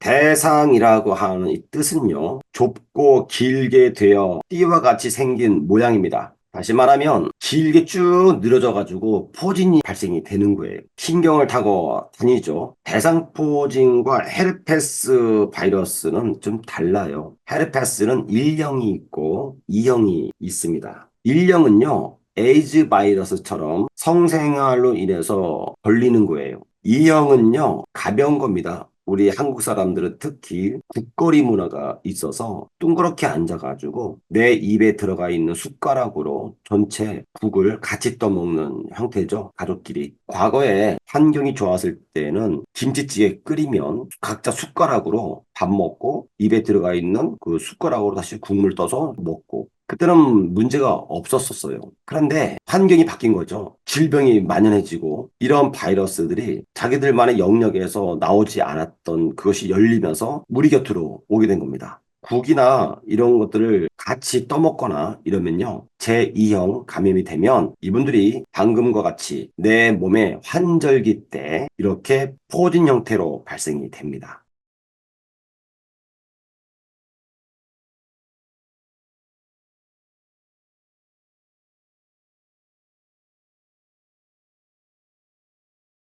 대상이라고 하는 이 뜻은요, 좁고 길게 되어 띠와 같이 생긴 모양입니다. 다시 말하면 길게 쭉 늘어져가지고 포진이 발생이 되는 거예요. 신경을 타고 다니죠. 대상포진과 헤르페스 바이러스는 좀 달라요. 헤르페스는 1형이 있고 2형이 있습니다. 1형은요, 에이즈 바이러스처럼 성생활로 인해서 걸리는 거예요. 2형은요, 가벼운 겁니다. 우리 한국 사람들은 특히 국거리 문화가 있어서 둥그렇게 앉아가지고 내 입에 들어가 있는 숟가락으로 전체 국을 같이 떠먹는 형태죠. 가족끼리. 과거에 환경이 좋았을 때는 김치찌개 끓이면 각자 숟가락으로 밥 먹고 입에 들어가 있는 그 숟가락으로 다시 국물 떠서 먹고 그때는 문제가 없었었어요. 그런데 환경이 바뀐 거죠. 질병이 만연해지고 이런 바이러스들이 자기들만의 영역에서 나오지 않았던 그것이 열리면서 우리 곁으로 오게 된 겁니다. 국이나 이런 것들을 같이 떠먹거나 이러면요. 제2형 감염이 되면 이분들이 방금과 같이 내 몸의 환절기 때 이렇게 포진 형태로 발생이 됩니다.